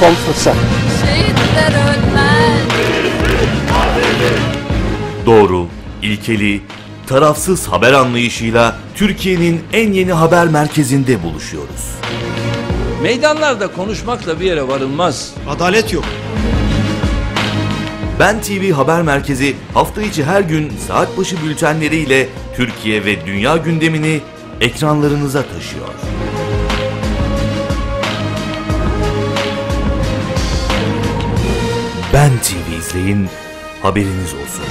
son fırsat. Şehitler ölmez. Doğru, ilkeli, tarafsız haber anlayışıyla Türkiye'nin en yeni haber merkezinde buluşuyoruz. Meydanlarda konuşmakla bir yere varılmaz. Adalet yok. Ben TV Haber Merkezi hafta içi her gün saat başı bültenleriyle Türkiye ve dünya gündemini ekranlarınıza taşıyor. Ben TV izleyin, haberiniz olsun.